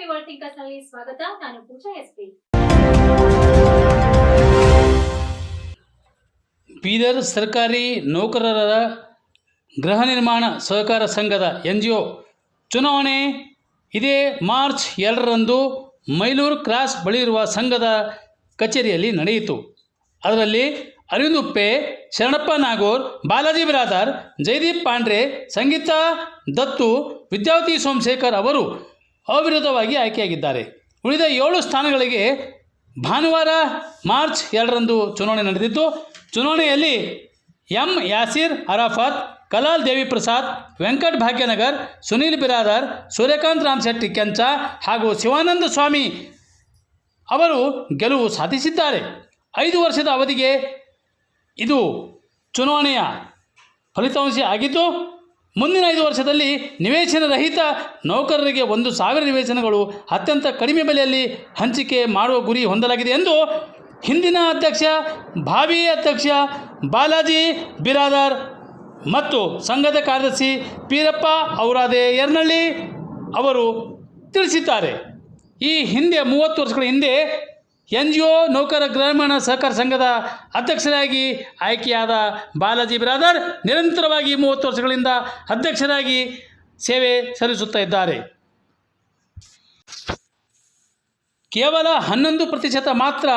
ಸ್ವಾಗತ. ನಾನು ಪೂಜಾ ಎಸ್ಪಿ ಬೀದರ್ ಸರ್ಕಾರಿ ನೌಕರರ ಗೃಹ ನಿರ್ಮಾಣ ಸಹಕಾರ ಸಂಘದ ಎನ್ ಜಿ ಒ ಚುನಾವಣೆ ಇದೇ ಮಾರ್ಚ್ ಎರಡರಂದು ಮೈಲೂರು ಕ್ರಾಸ್ ಬಳಿ ಇರುವ ಸಂಘದ ಕಚೇರಿಯಲ್ಲಿ ನಡೆಯಿತು. ಅದರಲ್ಲಿ ಅರವಿಂದ್ ಉಪ್ಪೆ, ಶರಣಪ್ಪ ನಾಗೂರ್, ಬಾಲಾಜಿ ಬಿರಾದಾರ್ ಜಯದೀಪ್ ಪಾಂಡ್ರೆ, ಸಂಗೀತ ದತ್ತು, ವಿದ್ಯಾವತಿ ಸೋಮಶೇಖರ್ ಅವರು ಅವಿರೋಧವಾಗಿ ಆಯ್ಕೆಯಾಗಿದ್ದಾರೆ. ಉಳಿದ ಏಳು ಸ್ಥಾನಗಳಿಗೆ ಭಾನುವಾರ ಮಾರ್ಚ್ ಎರಡರಂದು ಚುನಾವಣೆ ನಡೆದಿತ್ತು ಚುನಾವಣೆಯಲ್ಲಿ ಎಂ ಯಾಸೀರ್ ಅರಾಫತ್, ಕಲಾಲ್ ದೇವಿ ಪ್ರಸಾದ್ ವೆಂಕಟ್ ಭಾಗ್ಯನಗರ್, ಸುನೀಲ್ ಬಿರಾದರ್, ಸೂರ್ಯಕಾಂತ್ ರಾಮಶೆಟ್ಟಿ ಕೆಂಚ ಹಾಗೂ ಶಿವಾನಂದ ಸ್ವಾಮಿ ಅವರು ಗೆಲುವು ಸಾಧಿಸಿದ್ದಾರೆ. ಐದು ವರ್ಷದ ಅವಧಿಗೆ ಇದು ಚುನಾವಣೆಯ ಫಲಿತಾಂಶ ಆಗಿದ್ದು ಮುಂದಿನ ಐದು ವರ್ಷದಲ್ಲಿ ನಿವೇಶನ ರಹಿತ ನೌಕರರಿಗೆ ಒಂದು ಸಾವಿರ ನಿವೇಶನಗಳು ಅತ್ಯಂತ ಕಡಿಮೆ ಬೆಲೆಯಲ್ಲಿ ಹಂಚಿಕೆ ಮಾಡುವ ಗುರಿ ಹೊಂದಲಾಗಿದೆ ಎಂದು ಹಿಂದಿನ ಅಧ್ಯಕ್ಷ, ಭಾವಿ ಅಧ್ಯಕ್ಷ ಬಾಲಾಜಿ ಬಿರಾದಾರ್ ಮತ್ತು ಸಂಘದ ಕಾರ್ಯದರ್ಶಿ ಪೀರಪ್ಪ ಔರಾದೆ ಯರ್ನಳ್ಳಿ ಅವರು ತಿಳಿಸಿದ್ದಾರೆ. ಈ ಹಿಂದೆ ಮೂವತ್ತು ವರ್ಷಗಳ ಹಿಂದೆ ಎನ್ ಜಿ ಒ ನೌಕರ ಗ್ರಾಮೀಣ ಸಹಕಾರ ಸಂಘದ ಅಧ್ಯಕ್ಷರಾಗಿ ಆಯ್ಕೆಯಾದ ಬಾಲಾಜಿ ಬ್ರಾದರ್ ನಿರಂತರವಾಗಿ ಮೂವತ್ತು ವರ್ಷಗಳಿಂದ ಅಧ್ಯಕ್ಷರಾಗಿ ಸೇವೆ ಸಲ್ಲಿಸುತ್ತಾ ಇದ್ದಾರೆ. ಕೇವಲ ಹನ್ನೊಂದು ಪ್ರತಿಶತ ಮಾತ್ರ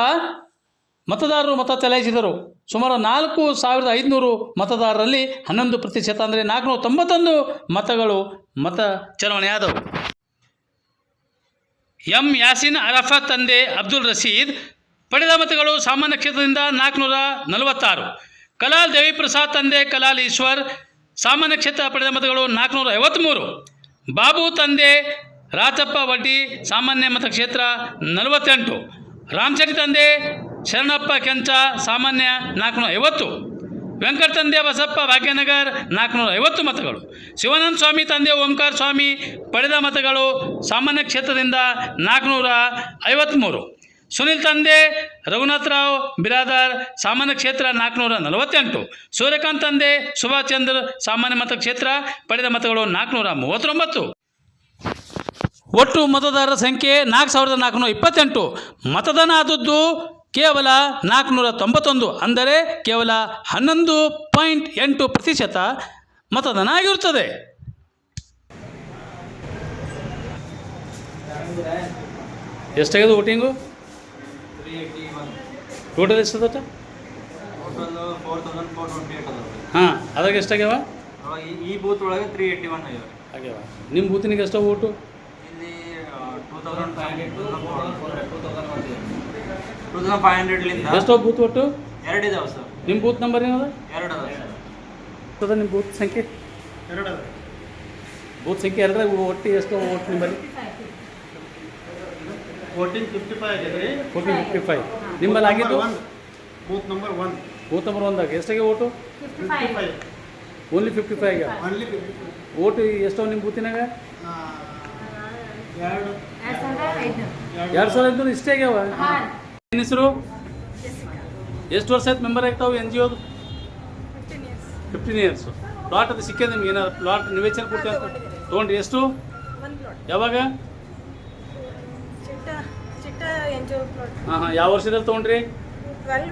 ಮತದಾರರು ಮತ ಚಲಾಯಿಸಿದರು. ಸುಮಾರು ನಾಲ್ಕು ಸಾವಿರದ ಐದುನೂರು ಮತದಾರರಲ್ಲಿ ಹನ್ನೊಂದು ಪ್ರತಿಶತ ಅಂದರೆ ನಾಲ್ಕುನೂರ ತೊಂಬತ್ತೊಂದು ಮತಗಳು ಮತ ಚಲಾವಣೆಯಾದವು. ಎಂ ಯಾಸಿನ್ ಅರಫಾ ತಂದೆ ಅಬ್ದುಲ್ ರಶೀದ್ ಪಡೆದ ಮತಗಳು ಸಾಮಾನ್ಯ ಕ್ಷೇತ್ರದಿಂದ ನಾಲ್ಕುನೂರ ನಲವತ್ತಾರು. ಕಲಾಲ್ ದೇವಿಪ್ರಸಾದ್ ತಂದೆ ಕಲಾಲ್ ಈಶ್ವರ್ ಸಾಮಾನ್ಯ ಕ್ಷೇತ್ರ ಪಡೆದ ಮತಗಳು ನಾಲ್ಕುನೂರ ಐವತ್ತ್ಮೂರು ಬಾಬು ತಂದೆ ರಾಚಪ್ಪ ವಡ್ಡಿ ಸಾಮಾನ್ಯ ಮತಕ್ಷೇತ್ರ ನಲವತ್ತೆಂಟು. ರಾಮಚರಿ ತಂದೆ ಶರಣಪ್ಪ ಕೆಂಚ ಸಾಮಾನ್ಯ ನಾಲ್ಕುನೂರ ಐವತ್ತು. ವೆಂಕಟ ತಂದೆ ಬಸಪ್ಪ ಭಾಗ್ಯನಗರ್ ನಾಲ್ಕುನೂರ ಐವತ್ತು ಮತಗಳು. ಶಿವಾನಂದ ಸ್ವಾಮಿ ತಂದೆ ಓಂಕಾರ ಸ್ವಾಮಿ ಪಡೆದ ಮತಗಳು ಸಾಮಾನ್ಯ ಕ್ಷೇತ್ರದಿಂದ ನಾಲ್ಕುನೂರ ಐವತ್ತ್ಮೂರು ಸುನಿಲ್ ತಂದೆ ರಘುನಾಥರಾವ್ ಬಿರಾದಾರ್ ಸಾಮಾನ್ಯ ಕ್ಷೇತ್ರ ನಾಲ್ಕುನೂರ ನಲವತ್ತೆಂಟು ಸೂರ್ಯಕಾಂತ್ ತಂದೆ ಸುಭಾಷ್ ಚಂದ್ರ ಸಾಮಾನ್ಯ ಮತಕ್ಷೇತ್ರ ಪಡೆದ ಮತಗಳು ನಾಲ್ಕುನೂರ ಮೂವತ್ತೊಂಬತ್ತು ಒಟ್ಟು ಮತದಾರರ ಸಂಖ್ಯೆ ನಾಲ್ಕು ಸಾವಿರದ ನಾಲ್ಕುನೂರ ಇಪ್ಪತ್ತೆಂಟು ಮತದಾನ ಆದದ್ದು ಕೇವಲ ನಾಲ್ಕುನೂರ ತೊಂಬತ್ತೊಂದು ಅಂದರೆ ಕೇವಲ ಹನ್ನೊಂದು ಪಾಯಿಂಟ್ ಎಂಟು ಪ್ರತಿಶತ ಮತದಾನ ಆಗಿರುತ್ತದೆ ಎಷ್ಟಾಗಿದೆ voting? One total four thousand four ಅದಾವೆ ಹಾಂ ಅದಾಗ ಎಷ್ಟಾಗ್ಯಾವ? ಈ- ಬೂತ್ ಒಳಗೆ ತ್ರೀ ಏಯ್ಟಿ ಒನ್ ಆಗ್ಯಾವ. ನಿಮ್ಮ ಬೂತಿನಿಗೆ ಎಷ್ಟೋ ಓಟು ಇಲ್ಲಿ two thousand five hundred two thousand five ಹಂಡ್ರೆಡ್ಲಿಂದ ಎಷ್ಟೋ ಬೂತ್ ಒಟ್ಟು? ಎರಡು ಇದಾವೆ ಸರ್. ನಿಮ್ಮ ಬೂತ್ ನಂಬರ್ ಏನದ? ಎರಡು ಅದಾವೆ ಸರ್. ಅದ ನಿಮ್ಮ ಬೂತ್ ಸಂಖ್ಯೆ? ಎರಡು ಬೂತ್ ಸಂಖ್ಯೆ ಎಲ್ಲರ ಒಟ್ಟು ಎಷ್ಟೋ ಓಟ್ ನಿಮ್ಮಲ್ಲಿ? ಫೋರ್ಟೀನ್ ಫಿಫ್ಟಿ ಫೈವ್ ಆಗಿದೆ ರೀ. ಫಿಫ್ಟಿ ಫೈವ್ ನಿಮ್ಮಲ್ಲಿ ಆಗಿದ್ದು? Booth number one booth number ಒಂದಾಗ ಎಷ್ಟಾಗಿ vote fifty five only fifty five only vote ಎಷ್ಟೋ ನಿಮ್ಮ ಬೂತಿನಾಗ ಎರಡು. ಎರಡು ಸಾವಿರ ಐದುನೂರು ಇಷ್ಟೇ ಆಗ್ಯಾವ? ಏನು ಹೆಸರು? ಎಷ್ಟು ವರ್ಷ ಆಯ್ತು ಮೆಂಬರ್ ಆಗ್ತಾವೆ ಎನ್ ಜಿ ಒದು ಫಿಫ್ಟೀನ್ ಇಯರ್ಸು ಪ್ಲಾಟ್ ಅದು ಸಿಕ್ಕಿದೆ ನಿಮ್ಗೆ ಏನಾದ್ರು ಪ್ಲಾಟ್ ನಿವೇಶನ ಕೊಡ್ತೀವಿ ಅಂತ? ತೊಗೊಂಡ್ರಿ ಎಷ್ಟು? ಯಾವಾಗ? ಹಾಂ ಹಾಂ ಯಾವ ವರ್ಷದಲ್ಲಿ ತಗೊಂಡ್ರಿ? ಸರ್.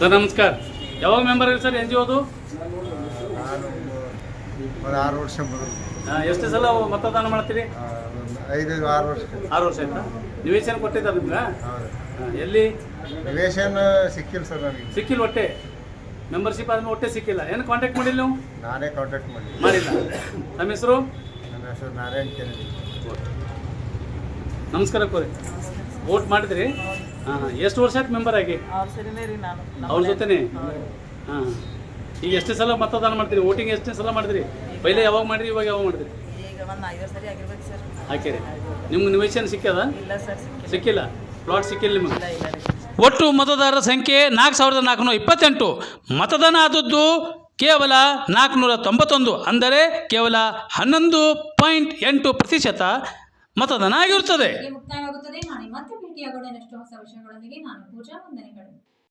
ಸರ್ ನಮಸ್ಕಾರ. ಯಾವಾಗ ಮೆಂಬರ್ ಆಗಿ ಸರ್ ಎನ್ ಜಿ ಒದು ಆರು ವರ್ಷ ಮೊದಲು ಎಷ್ಟು ಸಲ ಮತದಾನ ಮಾಡ್ತೀರಿ? ಐದು ಆರು ವರ್ಷ. ಆರು ವರ್ಷ ಆಯ್ತಾ? ನಿವೇಶನ ಕೊಟ್ಟಿದ್ದ ನಿಮ್ಗೆ ಎಲ್ಲಿ? ನಿವೇಶನ ಸಿಕ್ಕಿಲ್ಲ ಸರ್ ನನಗೆ ಸಿಕ್ಕಿಲ್ಲ ಒಟ್ಟೆ? ಮೆಂಬರ್ಶಿಪ್ ಆದ್ಮೇಲೆ ಒಟ್ಟೆ ಸಿಕ್ಕಿಲ್ಲ. ಏನು ಕಾಂಟ್ಯಾಕ್ಟ್ ಮಾಡಿಲ್ಲ ನೀವು? ನಾನೇ ಕಾಂಟ್ಯಾಕ್ಟ್ ಮಾಡಿ ಮಾಡಿಲ್ಲ. ನಮ್ಮ ಹೆಸರು? ನನ್ನ ಹೆಸರು ನಾರಾಯಣ್ ಕೆನಡಿ. ನಮಸ್ಕಾರ ಕೋರಿ. ವೋಟ್ ಮಾಡಿದ್ರಿ? ಹಾಂ ಎಷ್ಟು ವರ್ಷ ಆಯ್ತು ಮೆಂಬರ್ ಆಗಿ? ಅವ್ರ ಜೊತೆನೆ ನಾನು. ಅವ್ರ ಜೊತೆನೇ? ಹಾಂ. ಈಗ ಎಷ್ಟು ಸಲ ಮತದಾನ ಮಾಡ್ತೀರಿ? ವೋಟಿಂಗ್ ಎಷ್ಟೇ ಸಲ ಮಾಡಿದ್ರಿ ಪೈಲೆ ಯಾವಾಗ ಮಾಡಿರಿ ಇವಾಗ ಯಾವಾಗ ಮಾಡಿದ್ರಿ? ಈಗ ಒಂದು ಐದು ಸರಿ ಆಗಿರ್ಬೇಕು ಸರ್. ಹಾಕಿರಿ ನಿಮ್ಗೆ ನಿವೇಶನ ಸಿಕ್ಕದ? ಇಲ್ಲ ಸರ್ ಸಿಕ್ಕಿಲ್ಲ. ಸಿಕ್ಕಿಲ್ಲ? ಪ್ಲಾಟ್ ಸಿಕ್ಕಿಲ್ಲ ನಿಮಗೆ? ಇಲ್ಲ ಇಲ್ಲ ರೀ ಒಟ್ಟು ಮತದಾರರ ಸಂಖ್ಯೆ ನಾಲ್ಕು ಸಾವಿರದ ನಾಲ್ಕುನೂರ ಇಪ್ಪತ್ತೆಂಟು. ಮತದಾನ ಆದದ್ದು ಕೇವಲ ನಾಲ್ಕುನೂರ ತೊಂಬತ್ತೊಂದು ಅಂದರೆ ಕೇವಲ ಹನ್ನೊಂದು ಪಾಯಿಂಟ್ ಎಂಟು ಪ್ರತಿಶತ ಮತದಾನ ಆಗಿರುತ್ತದೆ. ಮುಕ್ತಾಯವಾಗುತ್ತದೆ. ನಾಳೆ ಮತ್ತೆ ಭೇಟಿಯಾಗೋಣ. ನೆಕ್ಸ್ಟ್ ಹೊಸ ವಿಷಯಗಳೊಂದಿಗೆ ನಾನು ಪೂಜಾ ವಂದನೆಗಳು.